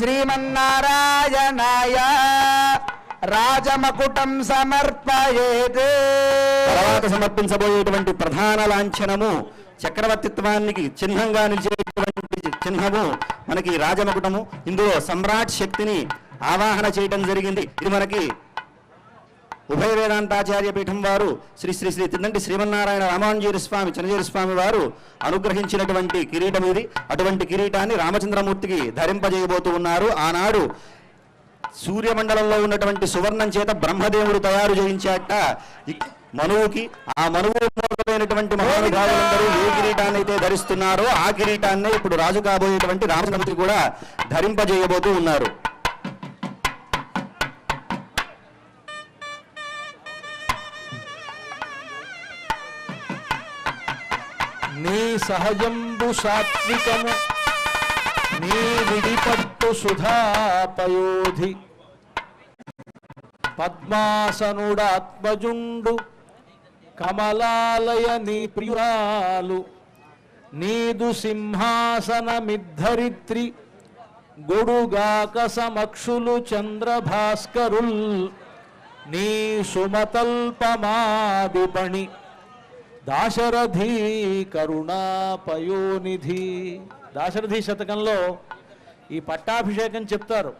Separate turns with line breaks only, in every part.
శ్రీమన్నారాయణాయ రాజమకుటం సమర్పయేత్.
తర్వాత సమర్పించబోయేటువంటి ప్రధాన లాంఛనము చక్రవర్తిత్వానికి చిహ్నంగా నిలిచేటువంటి చిహ్నము మనకి రాజమకుటము. ఇందులో సమ్రాట్ శక్తిని ఆవాహన చేయడం జరిగింది. ఇది మనకి ఉభయ వేదాంతాచార్య పీఠం వారు శ్రీ శ్రీ శ్రీ తిన్నంటి శ్రీమన్నారాయణ రామానుజీరి స్వామి చనజీరి స్వామి వారు అనుగ్రహించినటువంటి కిరీటం ఇది. అటువంటి కిరీటాన్ని రామచంద్రమూర్తికి ధరింపజేయబోతూ ఉన్నారు. ఆనాడు సూర్యమండలంలో ఉన్నటువంటి సువర్ణం చేత బ్రహ్మదేవుడు తయారు చేయించాట. మనువుకి ఆ మనువు మూలమైనటువంటి మహానుభావులందరూ ఏ కిరీటాన్ని అయితే ధరిస్తున్నారో ఆ కిరీటాన్నే ఇప్పుడు రాజు కాబోయేటువంటి రామచంద్రమూర్తి కూడా ధరింపజేయబోతూ ఉన్నారు.
నీ సహజంబు సాత్వికము నీ విడిపట్టు సుధాపయోధి. పద్మాసనుడాత్మజుండు కమలాలయ నీ ప్రియురాలు నీదు సింహాసనమిద్ధరిత్రి గొడుగాక సమక్షులు చంద్రభాస్కరుల్ నీ సుమతల్పమాదిపణి దాశరథి కరుణాపయోనిధి. దాశరథి శతకంలో ఈ పట్టాభిషేకం చెప్తారు.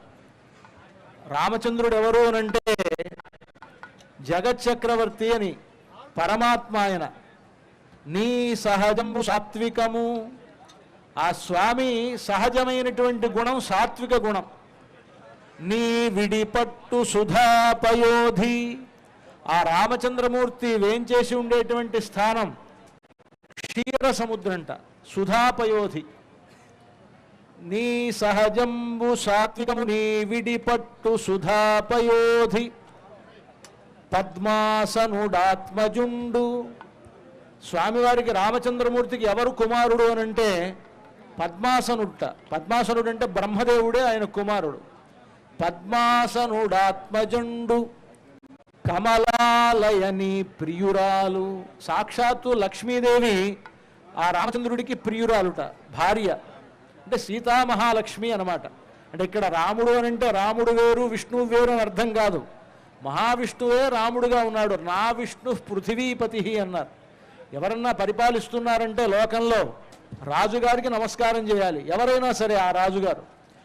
రామచంద్రుడు ఎవరు అనంటే జగచ్చక్రవర్తి అని పరమాత్మ ఆయన. నీ సహజము సాత్వికము. ఆ స్వామి సహజమైనటువంటి గుణం సాత్విక గుణం. నీ విడిపట్టు సుధాపయోధి. ఆ రామచంద్రమూర్తి వేంచేసి ఉండేటువంటి స్థానం? క్షీర సముద్రంట సుధాపయోధి. నీ సహజంబు సాత్వికము నీ విడిపట్టు సుధాపయోధి. పద్మాసనుడాత్మజుండు. స్వామివారికి రామచంద్రమూర్తికి ఎవరు కుమారుడు అని అంటే పద్మాసనుట్ట. పద్మాసనుడు అంటే బ్రహ్మదేవుడే ఆయన కుమారుడు. పద్మాసనుడాత్మజుండు. కమలాలయని ప్రియురాలు. సాక్షాత్తు లక్ష్మీదేవి ఆ రామచంద్రుడికి ప్రియురాలుట భార్య. అంటే సీతామహాలక్ష్మి అన్నమాట. అంటే ఇక్కడ రాముడు అని అంటే రాముడు వేరు విష్ణువు వేరు అని అర్థం కాదు. మహావిష్ణువే రాముడుగా ఉన్నాడు. నా విష్ణు పృథివీపతి అన్నారు. ఎవరన్నా పరిపాలిస్తున్నారంటే లోకంలో రాజుగారికి నమస్కారం చేయాలి. ఎవరైనా సరే ఆ రాజుగారు.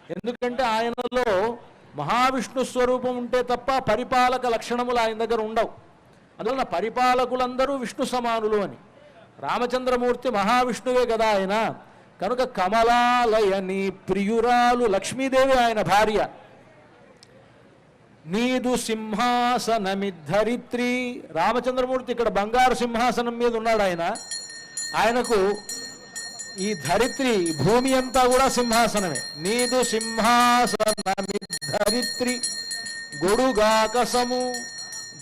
ఎందుకంటే ఆయనలో మహావిష్ణు స్వరూపం ఉంటే తప్ప పరిపాలక లక్షణములు ఆయన దగ్గర ఉండవు. అందువలన పరిపాలకులందరూ విష్ణు సమానులు అని. రామచంద్రమూర్తి మహావిష్ణువే కదా ఆయన. కనుక కమలాలయని ప్రియురాలు లక్ష్మీదేవి ఆయన భార్య. నీదు సింహాసనమిద్ధరిత్రి రామచంద్రమూర్తి ఇక్కడ బంగారు సింహాసనం మీద ఉన్నాడు ఆయన. ఆయనకు ఈ ధరిత్రి భూమి అంతా కూడా సింహాసనమే. నీదు ధరిత్రి గొడుగాకాశము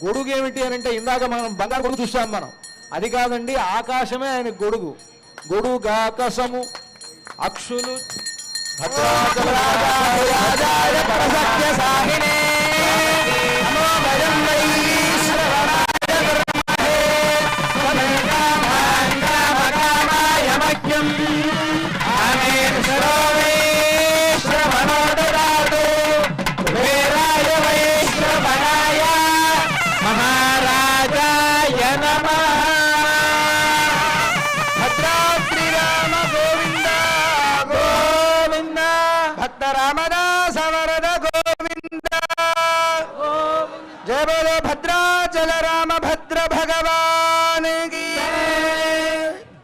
గొడుగు ఏమిటి అని అంటే ఇందాక మనం బంగారు గొడుగు చూసాం మనం. అది కాదండి ఆకాశమే ఆయన గొడుగు. గొడుగాకాశము అక్షులు.
రాజాయ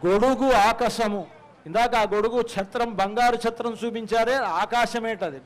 గొడుగు ఆకాశము. ఇందాక ఆ గొడుగు ఛత్రం బంగారు ఛత్రం చూపించారే ఆకాశమేటది.